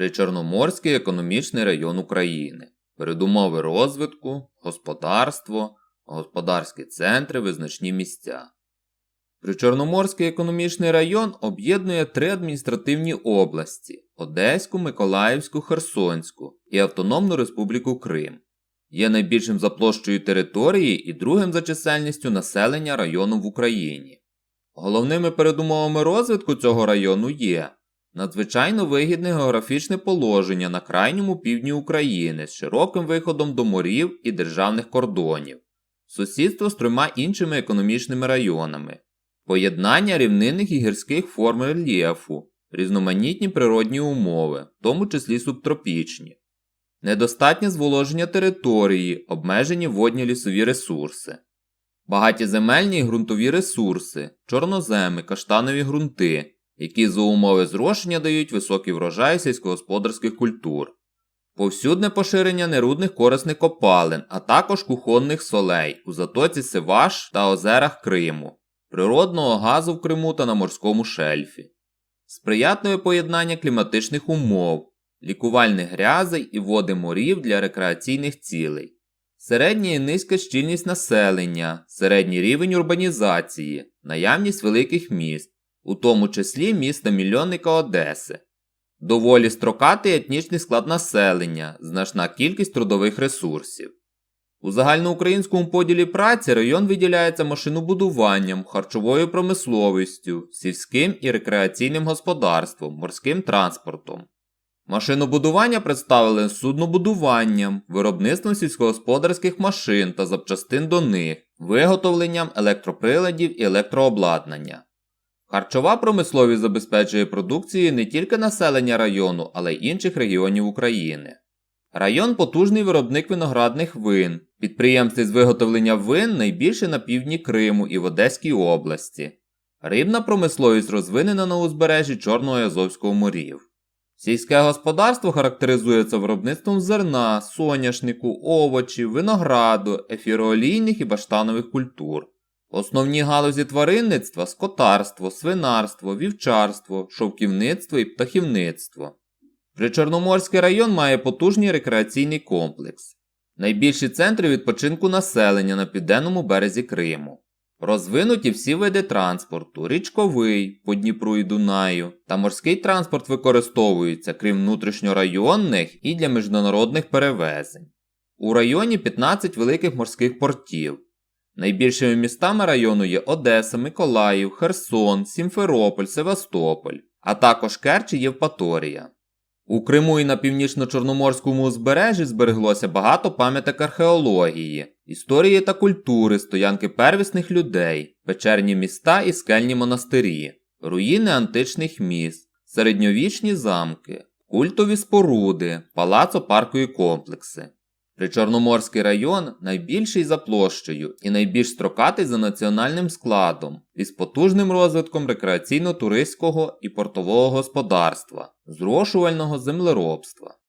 Причорноморський економічний район України. Передумови розвитку, господарство, господарські центри, визначні місця. Причорноморський економічний район об'єднує три адміністративні області Одеську, Миколаївську, Херсонську і Автономну Республіку Крим. Є найбільшим за площею території і другим за чисельністю населення району в Україні. Головними передумовами розвитку цього району є надзвичайно вигідне географічне положення на крайньому півдні України з широким виходом до морів і державних кордонів, сусідство з трьома іншими економічними районами, поєднання рівнинних і гірських форм рельєфу, різноманітні природні умови, в тому числі субтропічні, недостатнє зволоження території, обмежені водні лісові ресурси. Багаті земельні і ґрунтові ресурси, чорноземи, каштанові ґрунти, які за умови зрошення дають високий врожай сільськогосподарських культур, повсюдне поширення нерудних корисних копалин, а також кухонних солей у затоці Севаш та озерах Криму, природного газу в Криму та на морському шельфі, сприятливе поєднання кліматичних умов, лікувальних грязей і води морів для рекреаційних цілей. Середня і низька щільність населення, середній рівень урбанізації, наявність великих міст, у тому числі міста мільйонника Одеси, доволі строкатий етнічний склад населення, значна кількість трудових ресурсів. У загальноукраїнському поділі праці район виділяється машинобудуванням, харчовою промисловістю, сільським і рекреаційним господарством, морським транспортом. Машинобудування представили суднобудуванням, виробництвом сільськогосподарських машин та запчастин до них, виготовленням електроприладів і електрообладнання. Харчова промисловість забезпечує продукцією не тільки населення району, але й інших регіонів України. Район потужний виробник виноградних вин. Підприємств з виготовлення вин найбільше на півдні Криму і в Одеській області. Рибна промисловість розвинена на узбережжі Чорного і Азовського морів. Сільське господарство характеризується виробництвом зерна, соняшнику, овочів, винограду, ефіроолійних і баштанових культур. Основні галузі тваринництва скотарство, свинарство, вівчарство, шовківництво і птахівництво. Причорноморський район має потужний рекреаційний комплекс. Найбільші центри відпочинку населення на південному березі Криму. Розвинуті всі види транспорту, річковий по Дніпру і Дунаю, та морський транспорт використовується, крім внутрішньорайонних і для міжнародних перевезень. У районі 15 великих морських портів. Найбільшими містами району є Одеса, Миколаїв, Херсон, Сімферополь, Севастополь, а також Керч і Євпаторія. У Криму і на північно-чорноморському узбережжі збереглося багато пам'яток археології, історії та культури, стоянки первісних людей, печерні міста і скельні монастирі, руїни античних міст, середньовічні замки, культові споруди, палацо-паркові комплекси. Причорноморський район найбільший за площею і найбільш строкатий за національним складом, із потужним розвитком рекреаційно-туристського і портового господарства, зрошувального землеробства.